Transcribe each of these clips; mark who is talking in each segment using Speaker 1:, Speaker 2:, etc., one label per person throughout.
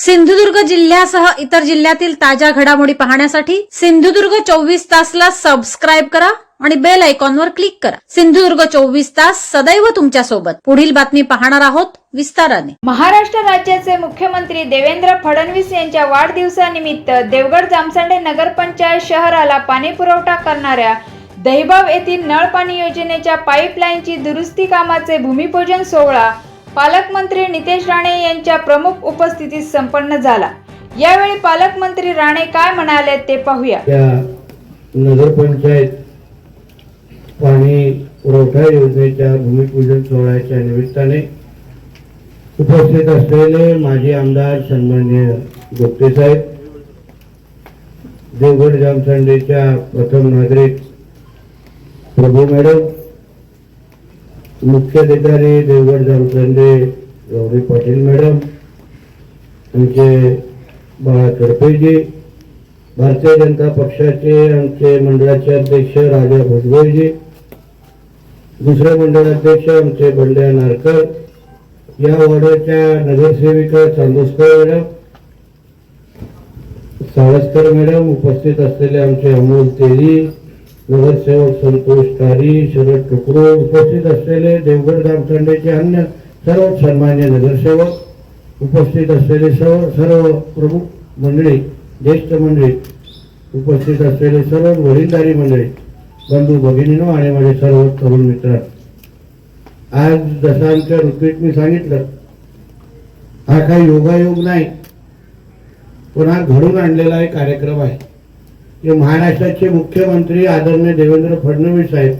Speaker 1: सिंधुदुर्ग जिल्ह्यासह इतर जिल्ह्यातील ताज्या घडामोडी पाहण्यासाठी सिंधुदुर्ग चोवीस तासला सबस्क्राईब करा आणि बेल आयकॉनवर क्लिक करा. सिंधुदुर्ग चोवीस तास सदैव तुमच्यासोबत. पुढील बातमी पाहणार आहोत विस्ताराने.
Speaker 2: महाराष्ट्र राज्याचे मुख्यमंत्री देवेंद्र फडणवीस यांच्या वाढदिवसानिमित्त देवगड जामसंडे नगरपंचायत शहराला पाणी पुरवठा करणाऱ्या दहिबाव येथील नळ पाणी योजनेच्या पाईपलाईनची दुरुस्ती कामाचे भूमिपूजन सोहळा पालकमंत्री नितेश राणे यांच्या प्रमुख उपस्थितीत संपन्न झाला. यावेळी पालकमंत्री राणे काय म्हणाले ते पाहूया.
Speaker 3: नगरपंचायत पाणी पुरवठा योजनेच्या भूमिपूजन सोहळ्याच्या निमित्ताने उपस्थित असलेले माजी आमदार सन्मान्य गोप्ते साहेब देवगड जामसंडेच्या प्रथम नागरिक प्रभू मॅडम मुख्याधिकारी देवगड जामसंडे गौरी पाटील मॅडम आमचे बाळा कडपेजी भारतीय जनता पक्षाचे आमचे मंडळाचे अध्यक्ष राजा भुजबळजी दुसरे मंडळाध्यक्ष आमचे बंड्या नारकर या वॉर्डाच्या नगरसेविका चांदोसकर मॅडम सावस्कर मॅडम उपस्थित असलेले आमचे अमोल तेली नगरसेवक संतोष कारी शरद टुकरो उपस्थित असलेले देवगड रामचंडेचे अन्य सर्व सन्मान्य नगरसेवक उपस्थित असलेले सर्व सर्व प्रमुख मंडळी ज्येष्ठ मंडळी उपस्थित असलेले सर्व वडीलधारी मंडळी बंधू भगिनीनो आणि माझे सर्व तरुण मित्र. आज दशांच्या आमच्या ऋतूत मी सांगितलं हा काही योगायोग नाही पण हा घडून आणलेला एक कार्यक्रम आहे. जे महाराष्ट्राचे मुख्यमंत्री आदरणीय देवेंद्र फडणवीस आहेत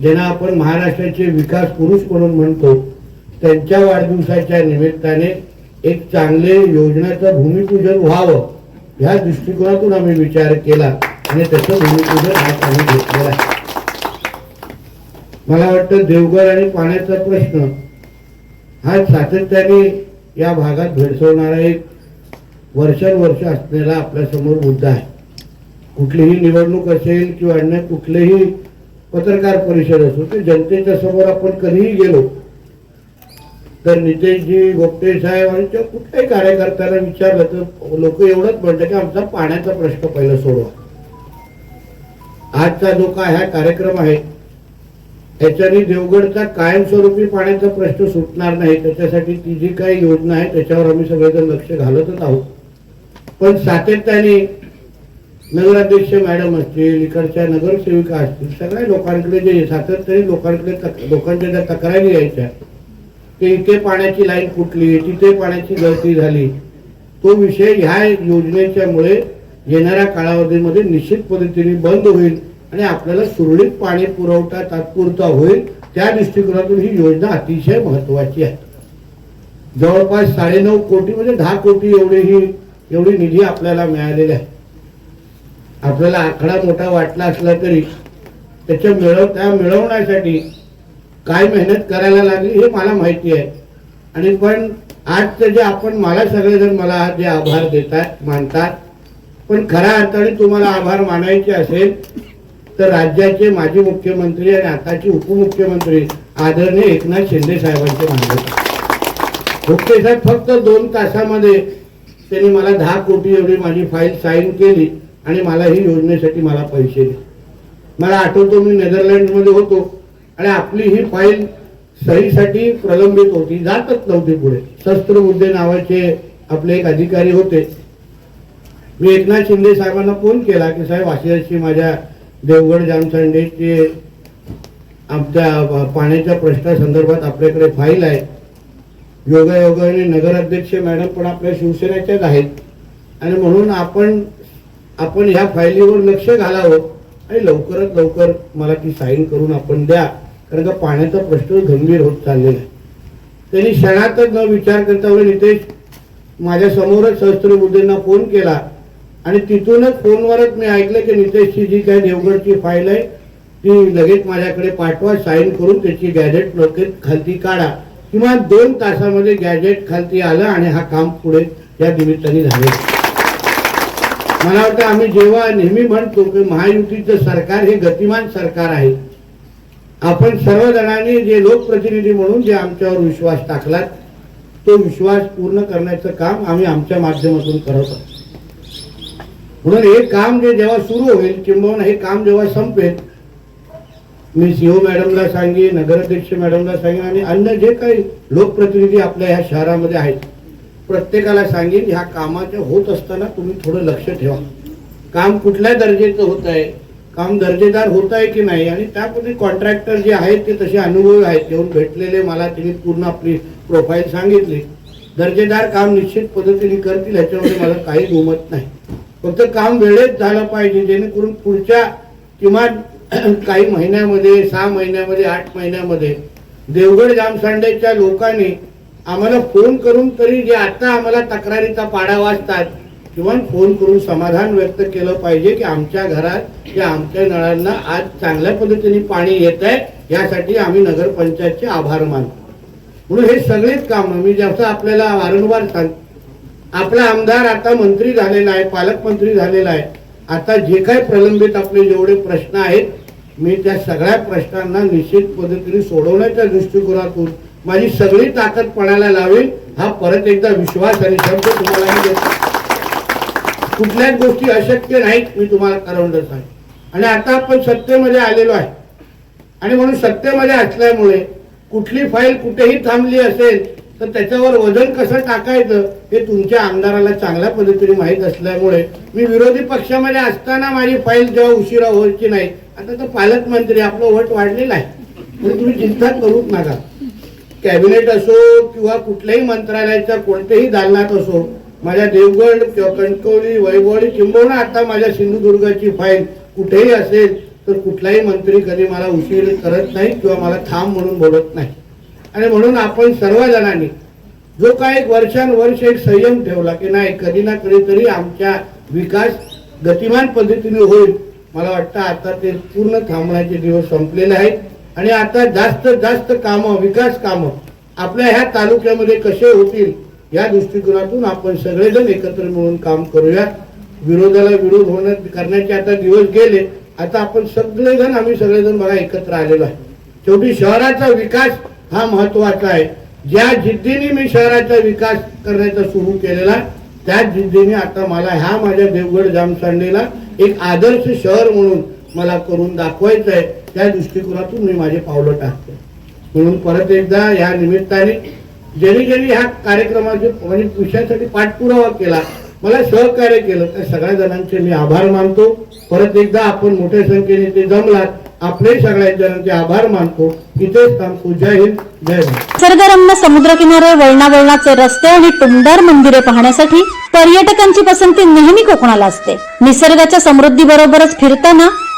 Speaker 3: ज्यांना आपण महाराष्ट्राचे विकास पुरुष म्हणून म्हणतो त्यांच्या वाढदिवसाच्या निमित्ताने एक चांगले योजनेचं भूमिपूजन व्हावं ह्या दृष्टिकोनातून आम्ही विचार केला आणि त्याचं भूमिपूजन आज आम्ही घेतलेलं आहे. मला वाटतं देवगड आणि पाण्याचा प्रश्न हा सातत्याने या भागात भेडसवणारा एक वर्षानुवर्ष असलेला आपल्यासमोर मुद्दा आहे. कुठलीही निवडणूक असेल किंवा अन्य कुठलेही पत्रकार परिषद असो ते जनतेच्या समोर आपण कधीही गेलो तर नितेशजी गोपटे साहेब आणि त्या कुठल्याही कार्यकर्त्याला विचारलं तर लोक एवढंच म्हणतात की आमचा पाण्याचा प्रश्न पहिला सोडवा. आजचा जो काय हा कार्यक्रम आहे त्याच्याने देवगडचा कायमस्वरूपी पाण्याचा प्रश्न सुटणार नाही. त्याच्यासाठी ती जी काही योजना आहे त्याच्यावर आम्ही सगळेजण लक्ष घालतच आहोत. पण सातत्याने नगराध्यक्ष मॅडम असतील इकडच्या नगरसेविका असतील सगळ्या लोकांकडे जे सातत्याने लोकांकडे लोकांच्या ज्या तक्रारी यायच्या की इथे पाण्याची लाईन फुटली तिथे पाण्याची गळती झाली तो विषय ह्या योजनेच्या मुळे येणाऱ्या कालावधीमध्ये निश्चित पद्धतीने बंद होईल आणि आपल्याला सुरळीत पाणी पुरवठा तात्पुरता होईल त्या दृष्टिकोनातून ही योजना अतिशय महत्वाची आहे. जवळपास साडेनऊ कोटी म्हणजे दहा कोटी एवढी ही एवढी निधी आपल्याला मिळालेली आहे. आपल्याला आकडा मोठा वाटला असला तरी त्याच्या मिळव त्या मिळवण्यासाठी काय मेहनत करायला लागली हे मला माहिती आहे. आणि पण आजचं जे आपण मला सगळेजण मला जे आभार देतात मानतात पण खऱ्या अर्थाने तुम्हाला आभार मानायचे असेल तर राज्याचे माजी मुख्यमंत्री आणि आताचे उपमुख्यमंत्री आदरणीय एकनाथ शिंदे साहेबांचे मानले मुख्य साहेब फक्त दोन तासामध्ये त्यांनी मला दहा कोटी एवढी माझी फाईल साईन केली. आणि मला ही योजनेसाठी मला पैसे दे. मला आठवतो मी नेदरलँडमध्ये होतो आणि आपली ही फाईल सहीसाठी प्रलंबित होती जातच नव्हती पुढे. शस्त्र मुद्दे नावाचे आपले एक अधिकारी होते. मी एकनाथ शिंदे साहेबांना फोन केला की साहेब अशी अशी माझ्या देवगड जामसंडेचे आमच्या पाण्याच्या प्रश्नासंदर्भात आपल्याकडे फाईल आहे. योगायोगाने नगराध्यक्ष मॅडम पण आपल्या शिवसेनेच्याच आहेत. आणि म्हणून आपण आपण ह्या फायलीवर लक्ष घालावं आणि लवकरात लवकर मला ती साईन करून आपण द्या. कारण का पाण्याचा प्रश्न गंभीर होत चाललेला आहे. त्यांनी क्षणातच न विचार करता बोलले, नितेश माझ्यासमोरच सहस्त्रबुद्धींना फोन केला आणि तिथूनच फोनवरच मी ऐकलं की नितेशची जी काही देवगडची फाईल आहे ती लगेच माझ्याकडे पाठवा साईन करून त्याची गॅजेट लगेच खालती काढा. किमान दोन तासामध्ये गॅजेट खालती आलं आणि हा काम पुढे या निमित्ताने झाले मला वाटतं आम्ही जेव्हा नेहमी म्हणतो की महायुतीचं सरकार हे गतिमान सरकार आहे आपण सर्वजणांनी जे लोकप्रतिनिधी म्हणून जे आमच्यावर विश्वास टाकलात तो विश्वास पूर्ण करण्याचं काम आम्ही आमच्या माध्यमातून करत आहोत. म्हणून हे काम जे जेव्हा सुरू होईल किंबहुना हे काम जेव्हा संपेल मी सीओ मॅडमला सांगेन नगराध्यक्ष मॅडमला सांगेन आणि अन्य जे काही लोकप्रतिनिधी आपल्या ह्या शहरामध्ये आहेत प्रत्येकाला सांगेन ह्या कामाच्या होत असताना तुम्ही थोडं लक्ष ठेवा. काम कुठल्या दर्जेचं होत आहे काम दर्जेदार होत आहे की नाही आणि त्यामध्ये कॉन्ट्रॅक्टर जे आहेत ते तसे अनुभवी आहेत. येऊन भेटलेले मला त्यांनी पूर्ण आपली प्रोफाईल सांगितली. दर्जेदार काम निश्चित पद्धतीने करतील ह्याच्यामध्ये मला काही गुमत नाही. फक्त काम वेळेत झालं पाहिजे जेणेकरून पुढच्या किमान काही महिन्यामध्ये सहा महिन्यामध्ये आठ महिन्यामध्ये देवगड जामसांडेच्या लोकांनी आम्हाला फोन करून तरी जे आता आम्हाला तक्रारीचा पाडा वाचतात किंवा फोन करून समाधान व्यक्त केलं पाहिजे की आमच्या घरात या आमच्या नळांना आज चांगल्या पद्धतीने पाणी येत आहे यासाठी आम्ही नगरपंचायतचे आभार मानतो. म्हणून हे सगळेच काम मी जसं आपल्याला वारंवार सांग आपला आमदार आता मंत्री झालेला आहे पालकमंत्री झालेला आहे. आता जे काही प्रलंबित आपले जेवढे प्रश्न आहेत मी त्या सगळ्या प्रश्नांना निश्चित पद्धतीने सोडवण्याच्या दृष्टिकोनातून माझी सगळी ताकद पणाला लावेल हा परत एकदा विश्वास आणि शब्द तुम्हाला मी देतो. कुठल्याच गोष्टी अशक्य नाहीत मी तुम्हाला करवलं आहे आणि आता आपण सत्तेमध्ये आलेलो आहे. आणि म्हणून सत्तेमध्ये असल्यामुळे कुठली फाईल कुठेही थांबली असेल तर त्याच्यावर वजन कसं टाकायचं हे तुमच्या आमदाराला चांगल्या पद्धतीने माहीत असल्यामुळे मी विरोधी पक्षामध्ये असताना माझी फाईल जेव्हा उशिरा व्हायची नाही आता तर पालकमंत्री आपलं वट वाढलेलं आहे. तर तुम्ही चिंता करूच नका. कॅबिनेट असो किंवा कुठल्याही मंत्रालयाच्या कोणत्याही दालनात असो माझ्या देवगड किंवा कणकवली वैभवळी किंबहुना आता माझ्या सिंधुदुर्गाची फाईल कुठेही असेल तर कुठलाही मंत्री कधी मला उशीर करत नाही किंवा मला थांब म्हणून बोलत नाही. आणि म्हणून आपण सर्वजणांनी जो काय एक वर्षानुवर्ष एक संयम ठेवला की नाही कधी ना कधीतरी आमच्या विकास गतिमान पद्धतीने होईल मला वाटतं आता ते पूर्ण थांबण्याचे दिवस संपलेले आहेत. आणि आता जास्त जास्त कामं विकास कामं आपल्या ह्या तालुक्यामध्ये कसे होतील या दृष्टिकोनातून आपण सगळेजण एकत्र मिळून काम करूया. विरोधाला विरोध होण्या करण्याचे आता दिवस गेले. आता आपण सगळेजण आम्ही सगळेजण बघा एकत्र आलेलो आहे. शेवटी शहराचा विकास हा महत्त्वाचा आहे. ज्या जिद्दीने मी शहराचा विकास करण्याचा सुरू केलेला त्याच जिद्दीने आता मला ह्या माझ्या देवगड जामसांडेला एक आदर्श शहर म्हणून मला करून दाखवायचं आहे त्या दृष्टिकोनातून मी माझे पावलं टाकतो. म्हणून परत एकदा या निमित्ताने ज्यांनी ज्यांनी ह्या कार्यक्रमाचे म्हणजे विषयासाठी पाठपुरावा केला मला सहकार्य केलं त्या सगळ्या जणांचे मी आभार मानतो. परत एकदा आपण मोठ्या संख्येने ते जमलात आपले सगळ्या जणांचे आभार मानतो. इथेच थांबतो. जय हिंद जय भारत.
Speaker 1: निसर्गरम्य समुद्रकिनारे वळणा वळणाचे रस्ते आणि टुमदार मंदिरे पाहण्यासाठी पर्यटकांची पसंती नेहमी कोकणाला असते. निसर्गाच्या समृद्धी बरोबरच फिरताना